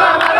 Bye.